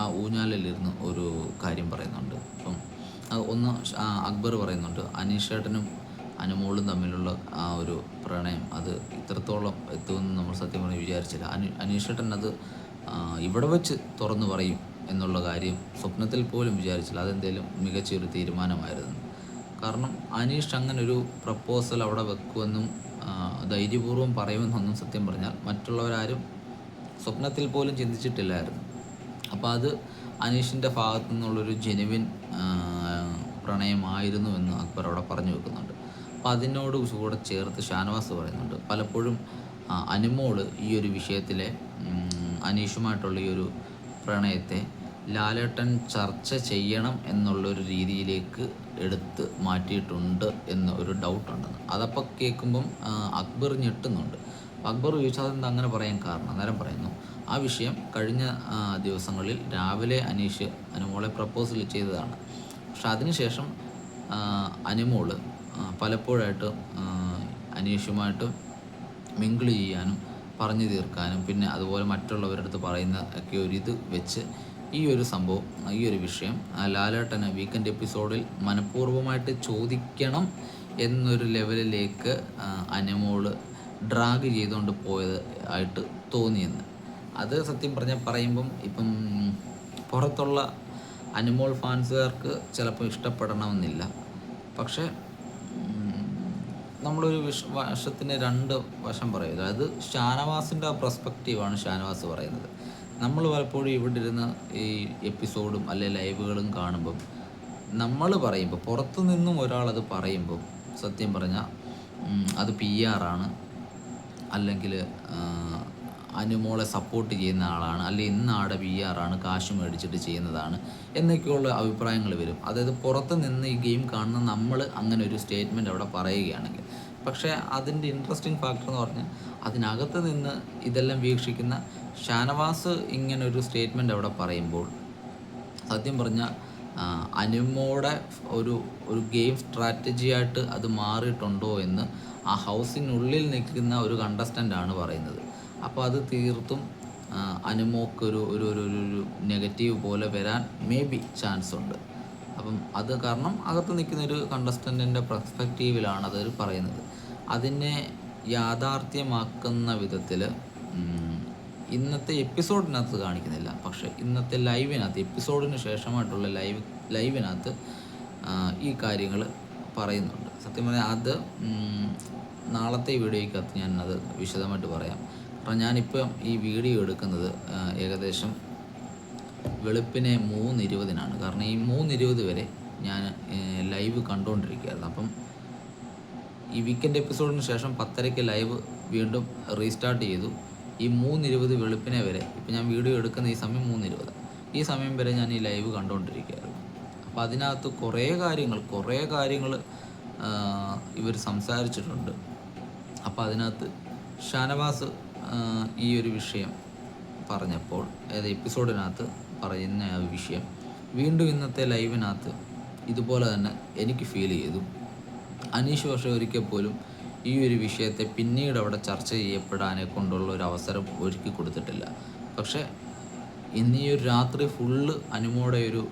ആ ഊഞ്ഞാലിലിരുന്ന് ഒരു കാര്യം പറയുന്നുണ്ട്. അപ്പം ഒന്ന് അക്ബർ പറയുന്നുണ്ട് അനീഷേട്ടനും അനുമോളും തമ്മിലുള്ള ആ ഒരു പ്രണയം അത് ഇത്രത്തോളം എത്തുമെന്ന് നമ്മൾ സത്യം പറഞ്ഞ് വിചാരിച്ചില്ല. അനു അനീഷേട്ടൻ അത് ഇവിടെ വെച്ച് തുറന്നു പറയും. എന്നുള്ള കാര്യം സ്വപ്നത്തിൽ പോലും വിചാരിച്ചില്ല. അതെന്തേലും മികച്ചൊരു തീരുമാനമായിരുന്നു. കാരണം അനീഷ് അങ്ങനെ ഒരു പ്രപ്പോസൽ അവിടെ വെക്കുമെന്നും ധൈര്യപൂർവം പറയുമെന്നൊന്നും സത്യം പറഞ്ഞാൽ മറ്റുള്ളവരാരും സ്വപ്നത്തിൽ പോലും ചിന്തിച്ചിട്ടില്ലായിരുന്നു. അപ്പോൾ അത് അനീഷിന്റെ ഭാഗത്തു നിന്നുള്ളൊരു ജെനുവിൻ പ്രണയമായിരുന്നു എന്ന് അക്ബർ അവിടെ പറഞ്ഞു വെക്കുന്നുണ്ട്. അപ്പോൾ അതിനോട് കൂടെ ചേർത്ത് ഷാനവാസ് പറയുന്നുണ്ട്. പലപ്പോഴും അനുമോൾ ഈ ഒരു വിഷയത്തിലെ അനീഷുമായിട്ടുള്ള ഈ ഒരു പ്രണയത്തെ ലാലേട്ടൻ ചർച്ച ചെയ്യണം എന്നുള്ളൊരു രീതിയിലേക്ക് എടുത്ത് മാറ്റിയിട്ടുണ്ട് എന്ന് ഒരു ഡൗട്ടുണ്ടെന്ന് അതപ്പോൾ കേൾക്കുമ്പം അക്ബർ ഞെട്ടുന്നുണ്ട്. അക്ബർ ചോദിച്ചാൽ അങ്ങനെ പറയാൻ കാരണം? അന്നേരം പറയുന്നു ആ വിഷയം കഴിഞ്ഞ ദിവസങ്ങളിൽ രാവിലെ അനീഷ് അനുമോളെ പ്രപ്പോസൽ ചെയ്തതാണ്. പക്ഷെ അതിനുശേഷം അനുമോൾ പലപ്പോഴായിട്ട് അനീഷുമായിട്ട് മിങ്കിൾ ചെയ്യാനും പറഞ്ഞു തീർക്കാനും പിന്നെ അതുപോലെ മറ്റുള്ളവരുടെ അടുത്ത് പറയുന്ന ഒക്കെ ഒരു ഇത് വെച്ച് ഈ ഒരു സംഭവം ഈ ഒരു വിഷയം ലാലേട്ടന് വീക്കെൻഡ് എപ്പിസോഡിൽ മനഃപൂർവമായിട്ട് ചോദിക്കണം എന്നൊരു ലെവലിലേക്ക് അനമോൾ ഡ്രാഗ് ചെയ്തുകൊണ്ട് പോയത് ആയിട്ട് തോന്നിയെന്ന്. അത് സത്യം പറഞ്ഞാൽ പറയുമ്പം ഇപ്പം പുറത്തുള്ള അനുമോൾ ഫാൻസുകാർക്ക് ചിലപ്പോൾ ഇഷ്ടപ്പെടണമെന്നില്ല. പക്ഷേ നമ്മളൊരു വിഷ വശത്തിന്റെ രണ്ട് വശം പറയും അതായത് ഷാനവാസിന്റെ പെർസ്പെക്റ്റീവാണ് ഷാനവാസ് പറയുന്നത്. നമ്മൾ പലപ്പോഴും ഇവിടെ ഇരുന്ന് ഈ എപ്പിസോഡും അല്ലെ ലൈവുകളും കാണുമ്പം നമ്മൾ പറയുമ്പോൾ പുറത്തു നിന്നും ഒരാളത് പറയുമ്പോൾ സത്യം പറഞ്ഞാൽ അത് പി ആറാണ് അല്ലെങ്കിൽ അനുമോളെ സപ്പോർട്ട് ചെയ്യുന്ന ആളാണ്. അല്ലെങ്കിൽ ഇന്നാടെ വി ആറാണ് കാശ് മേടിച്ചിട്ട് ചെയ്യുന്നതാണ്. എന്നൊക്കെയുള്ള അഭിപ്രായങ്ങൾ വരും. അതായത് പുറത്ത് നിന്ന് ഈ ഗെയിം കാണുന്ന നമ്മൾ അങ്ങനെ ഒരു സ്റ്റേറ്റ്മെന്റ് അവിടെ പറയുകയാണെങ്കിൽ. പക്ഷേ അതിന്റെ ഇൻട്രസ്റ്റിംഗ് ഫാക്ടർ എന്ന് പറഞ്ഞാൽ അതിനകത്ത് നിന്ന് ഇതെല്ലാം വീക്ഷിക്കുന്ന ഷാനവാസ് ഇങ്ങനെ ഒരു സ്റ്റേറ്റ്മെന്റ് അവിടെ പറയുമ്പോൾ സത്യം പറഞ്ഞാൽ അനുമോടെ ഒരു ഒരു ഗെയിം സ്ട്രാറ്റജിയായിട്ട് അത് മാറിയിട്ടുണ്ടോ എന്ന് ആ ഹൗസിനുള്ളിൽ നിൽക്കുന്ന ഒരു കണ്ടസ്റ്റന്റ് ആണ് പറയുന്നത്. അപ്പോൾ അത് തീർത്തും അനുമോക്ക് ഒരു ഒരു ഒരു ഒരു നെഗറ്റീവ് പോലെ വരാൻ മേ ബി ചാൻസ് ഉണ്ട്. അപ്പം അത് കാരണം അകത്ത് നിൽക്കുന്ന ഒരു കണ്ടസ്റ്റന്റിന്റെ പെർസ്പെക്റ്റീവിലാണ് അത് പറയുന്നത്. അതിനെ യാഥാർത്ഥ്യമാക്കുന്ന വിധത്തിൽ ഇന്നത്തെ എപ്പിസോഡിനകത്ത് കാണിക്കുന്നില്ല. പക്ഷേ ഇന്നത്തെ ലൈവിനകത്ത് എപ്പിസോഡിന് ശേഷമായിട്ടുള്ള ലൈവ് ലൈവിനകത്ത് ഈ കാര്യങ്ങൾ പറയുന്നുണ്ട്. സത്യം പറഞ്ഞാൽ അത് നാളത്തെ വീഡിയോയ്ക്കകത്ത് ഞാൻ അത് വിശദമായിട്ട് പറയാം. കാരണം ഞാനിപ്പം ഈ വീഡിയോ എടുക്കുന്നത് ഏകദേശം വെളുപ്പിനെ മൂന്ന് ഇരുപതിനാണ് കാരണം ഈ മൂന്ന് ഇരുപത് വരെ ഞാൻ ലൈവ് കണ്ടുകൊണ്ടിരിക്കുകയായിരുന്നു അപ്പം ഈ വീക്കെൻഡ് എപ്പിസോഡിന് ശേഷം പത്തരയ്ക്ക് ലൈവ് വീണ്ടും റീസ്റ്റാർട്ട് ചെയ്തു. ഈ മൂന്നിരുപത് വെളുപ്പിനെ വരെ ഇപ്പം ഞാൻ വീഡിയോ എടുക്കുന്ന ഈ സമയം മൂന്നിരുപത്. ഈ സമയം വരെ ഞാൻ ഈ ലൈവ് കണ്ടുകൊണ്ടിരിക്കുകയായിരുന്നു അപ്പോൾ അതിനകത്ത് കുറേ കാര്യങ്ങൾ കുറേ കാര്യങ്ങൾ ഇവർ സംസാരിച്ചിട്ടുണ്ട്. അപ്പോൾ അതിനകത്ത് ഷാനവാസ് ഈ ഒരു വിഷയം പറഞ്ഞപ്പോൾ അതായത് എപ്പിസോഡിനകത്ത് പറയുന്ന ആ വിഷയം വീണ്ടും ഇന്നത്തെ ലൈവിനകത്ത് ഇതുപോലെ തന്നെ എനിക്ക് ഫീൽ ചെയ്തു. അനീഷ് പക്ഷേ ഒരിക്കൽ പോലും ഈ ഒരു വിഷയത്തെ പിന്നീട് അവിടെ ചർച്ച ചെയ്യപ്പെടാനെ കൊണ്ടുള്ള ഒരു അവസരം ഒരുക്കി കൊടുത്തിട്ടില്ല. പക്ഷേ ഇന്ന് ഈ ഒരു രാത്രി ഫുള്ള് അനുമോടെ ഒരു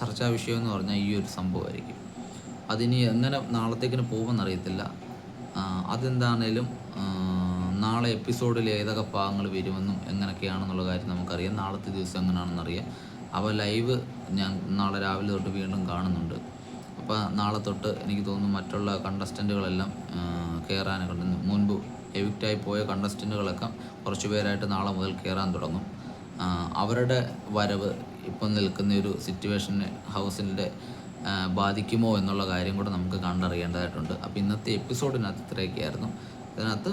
ചർച്ചാ വിഷയം എന്ന് പറഞ്ഞാൽ ഈ ഒരു സംഭവമായിരിക്കും. അതിനി എങ്ങനെ നാളത്തേക്കിന് പോകുമെന്നറിയത്തില്ല. അതെന്താണേലും നാളെ എപ്പിസോഡിൽ ഏതൊക്കെ ഭാഗങ്ങൾ വരുമെന്നും എങ്ങനെയൊക്കെയാണെന്നുള്ള കാര്യം നമുക്കറിയാം. നാളത്തെ ദിവസം എങ്ങനെയാണെന്നറിയാം അപ്പോൾ ലൈവ് ഞാൻ നാളെ രാവിലെ തൊട്ട് വീണ്ടും കാണുന്നുണ്ട്. അപ്പോൾ നാളെ തൊട്ട് എനിക്ക് തോന്നുന്നു മറ്റുള്ള കണ്ടസ്റ്റന്റുകളെല്ലാം കയറാനൊക്കെ മുൻപ് എവിക്റ്റായി പോയ കണ്ടസ്റ്റന്റുകളൊക്കെ കുറച്ച് പേരായിട്ട് നാളെ മുതൽ കയറാൻ തുടങ്ങും. അവരുടെ വരവ് ഇപ്പം നിൽക്കുന്ന ഒരു സിറ്റുവേഷനെ ഹൗസിന്റെ ബാധിക്കുമോ എന്നുള്ള കാര്യം കൂടെ നമുക്ക് കണ്ടറിയേണ്ടതായിട്ടുണ്ട്. അപ്പോൾ ഇന്നത്തെ എപ്പിസോഡിനകത്ത് ഇത്രയൊക്കെയായിരുന്നു. ഇതിനകത്ത്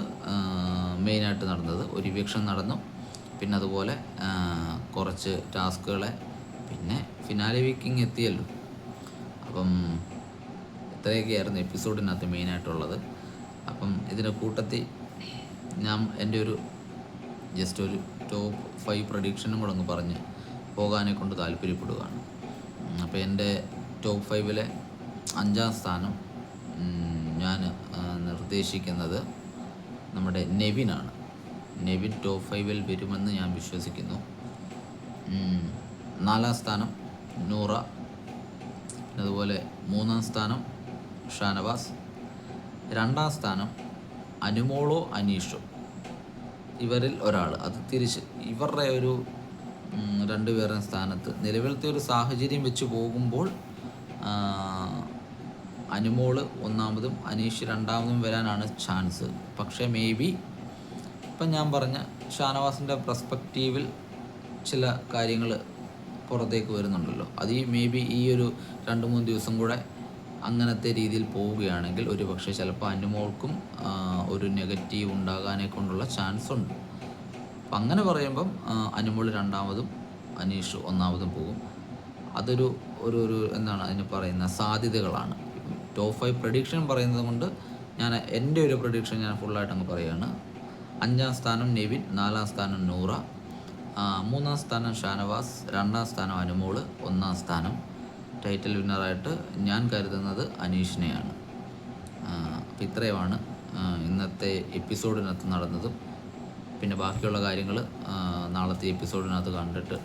മെയിനായിട്ട് നടന്നത് ഒരു ഇവിക്ഷൻ നടന്നു. പിന്നെ അതുപോലെ കുറച്ച് ടാസ്കുകളെ പിന്നെ ഫിനാലെ വീക്കിങ് എത്തിയല്ലോ. അപ്പം ഇത്രയൊക്കെയായിരുന്നു എപ്പിസോഡിനകത്ത് മെയിനായിട്ടുള്ളത്. അപ്പം ഇതിന്റെ കൂട്ടത്തിൽ ഞാൻ എന്റെ ഒരു ജസ്റ്റ് ഒരു ടോപ്പ് ഫൈവ് പ്രഡിക്ഷനും കൂടെ ഒന്ന് പറഞ്ഞ് പോകാനെ കൊണ്ട് താല്പര്യപ്പെടുകയാണ് അപ്പോൾ എന്റെ ടോപ്പ് ഫൈവിലെ അഞ്ചാം സ്ഥാനം ഞാൻ നിർദ്ദേശിക്കുന്നത് നമ്മുടെ നെവിനാണ്. നെവിൻ ടോപ്പ് ഫൈവിൽ വരുമെന്ന് ഞാൻ വിശ്വസിക്കുന്നു. നാലാം സ്ഥാനം നൂറ. അതുപോലെ മൂന്നാം സ്ഥാനം ഷാനവാസ്. രണ്ടാം സ്ഥാനം അനുമോളോ അനീഷോ. ഇവരിൽ ഒരാൾ അത് തിരിച്ച് ഇവരുടെ ഒരു രണ്ടുപേരുടെ സ്ഥാനത്ത്. നിലവിലത്തെ ഒരു സാഹചര്യം വെച്ച് പോകുമ്പോൾ അനുമോൾ ഒന്നാമതും അനീഷ് രണ്ടാമതും വരാനാണ് ചാൻസ്. പക്ഷേ മേ ബി ഇപ്പം ഞാൻ പറഞ്ഞ ഷാനവാസിന്റെ പ്രസ്പെക്റ്റീവിൽ ചില കാര്യങ്ങൾ പുറത്തേക്ക് വരുന്നുണ്ടല്ലോ. അത് ഈ മേ ബി ഈ ഒരു രണ്ട് മൂന്ന് ദിവസം കൂടെ അങ്ങനത്തെ രീതിയിൽ പോവുകയാണെങ്കിൽ ഒരു പക്ഷേ ചിലപ്പോൾ അനുമോൾക്കും ഒരു നെഗറ്റീവ് ഉണ്ടാകാനെ കൊണ്ടുള്ള ചാൻസ് ഉണ്ട്. അപ്പം അങ്ങനെ പറയുമ്പം അനുമോൾ രണ്ടാമതും അനീഷ് ഒന്നാമതും പോകും. അതൊരു ഒരു ഒരു എന്താണ് അതിന് പറയുന്ന സാധ്യതകളാണ്. ടോപ്പ് ഫൈവ് പ്രഡിക്ഷൻ പറയുന്നത് കൊണ്ട് ഞാൻ എന്റെ ഒരു പ്രഡിക്ഷൻ ഞാൻ ഫുള്ളായിട്ട് അങ്ങ് പറയുകയാണ് അഞ്ചാം സ്ഥാനം നെവിൻ നാലാം സ്ഥാനം നൂറ മൂന്നാം സ്ഥാനം ഷാനവാസ് രണ്ടാം സ്ഥാനം അനുമോൾ ഒന്നാം സ്ഥാനം. ടൈറ്റിൽ വിന്നറായിട്ട് ഞാൻ കരുതുന്നത് അനീഷിനെയാണ്. അപ്പം ഇത്രയുമാണ് ഇന്നത്തെ എപ്പിസോഡിനകത്ത് നടന്നതും. പിന്നെ ബാക്കിയുള്ള കാര്യങ്ങൾ നാളത്തെ എപ്പിസോഡിനകത്ത് കണ്ടിട്ട്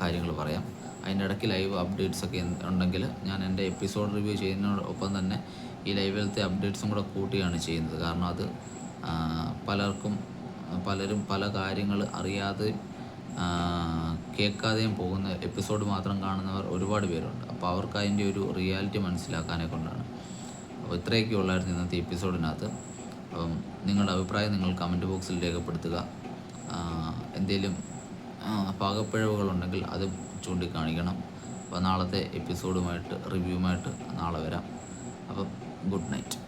കാര്യങ്ങൾ പറയാം. അതിന്റെ ഇടയ്ക്ക് ലൈവ് അപ്ഡേറ്റ്സ് ഒക്കെ ഉണ്ടെങ്കിൽ ഞാൻ എന്റെ എപ്പിസോഡ് റിവ്യൂ ചെയ്യുന്നതിനോടൊപ്പം തന്നെ ഈ ലൈവിലത്തെ അപ്ഡേറ്റ്സും കൂടെ കൂട്ടിയാണ് ചെയ്യുന്നത്. കാരണം അത് പലർക്കും പലരും പല കാര്യങ്ങൾ അറിയാതെ കേൾക്കാതെയും പോകുന്ന എപ്പിസോഡ് മാത്രം കാണുന്നവർ ഒരുപാട് പേരുണ്ട്. അപ്പോൾ അവർക്ക് അതിന്റെ ഒരു റിയാലിറ്റി മനസ്സിലാക്കാനെ കൊണ്ടാണ്. അപ്പോൾ ഇത്രയൊക്കെ ഉള്ളായിരുന്നു ഇന്നത്തെ എപ്പിസോഡിനകത്ത് അപ്പം നിങ്ങളുടെ അഭിപ്രായം നിങ്ങൾ കമന്റ് ബോക്സിൽ രേഖപ്പെടുത്തുക. എന്തെങ്കിലും പാകപ്പിഴവുകളുണ്ടെങ്കിൽ അത് ചൂണ്ടിക്കാണിക്കണം. അപ്പോൾ നാളത്തെ എപ്പിസോഡുമായിട്ട് റിവ്യൂമായിട്ട് നാളെ വരാം. അപ്പം ഗുഡ് നൈറ്റ്.